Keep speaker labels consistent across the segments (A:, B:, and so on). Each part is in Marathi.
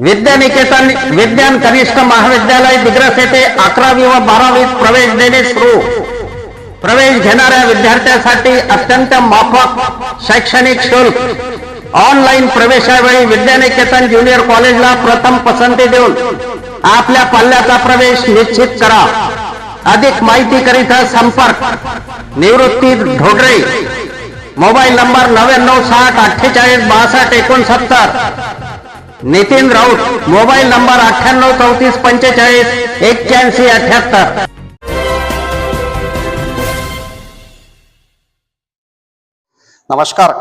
A: विद्यानिकेतन विज्ञान कनिष्ठ महाविद्यालय दिग्रस येथे अकरावी व बारावीत प्रवेश देणे सुरू. प्रवेश घेणाऱ्या विद्यार्थ्यांसाठी अत्यंत माफक शैक्षणिक शुल्क. ऑनलाईन प्रवेशावेळी विद्यानिकेतन ज्युनियर कॉलेजला प्रथम पसंती देऊन आपल्या पल्ल्याचा प्रवेश निश्चित करा. अधिक माहिती करिता संपर्क. निवृत्ती ढोडरे मोबाईल नंबर नव्याण्णव साठ अठ्ठेचाळीस बासष्ट एकोणसत्तर. नितीन राऊत मोबाईल नंबर अठ्ठ्याण्णव चौतीस पंचेचाळीस एक्क्याऐंशी अठ्याहत्तर.
B: नमस्कार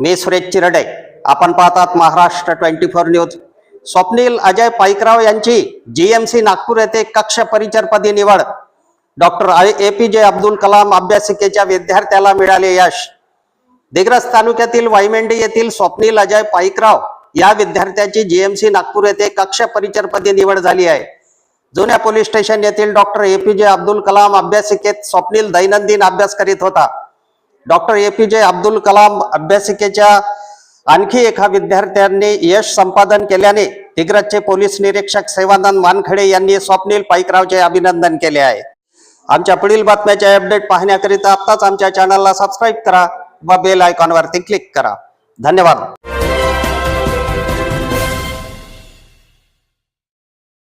B: मी सुरेश चिरडे. आपण पाहतात Maharashtra twenty four news. Swapnil Ajay Paikrao यांची जीएमसी नागपूर येथे कक्ष परिचरपदी निवड. Doctor A P J Abdul Kalam अभ्यासिकेच्या विद्यार्थ्याला मिळाले यश. दिग्रस तालुक्यातील वाईमेंडी येथील स्वप्नील अजय पाईकराव या विद्यार्थ्याची जीएमसी नागपूर येथे कक्ष परिचरपदी निवड झाली आहे. जुन्या पोलीस स्टेशन येथील doctor A P J Abdul Kalam अभ्यासिकेत Swapnil दैनंदिन अभ्यास करीत होता. Doctor A P J Abdul Kalam अभ्यासिकेच्या आणखी एका विद्यार्थ्यांनी यश संपादन केल्याने दिग्रजचे पोलीस निरीक्षक सेवानंद वानखडे यांनी स्वप्नील पाईकरावचे अभिनंदन केले आहे. आमच्या पुढील बातम्याचे अपडेट पाहण्याकरिता आत्ताच आमच्या चॅनलला सबस्क्राईब करा व बेल आयकॉनवरती क्लिक करा. धन्यवाद.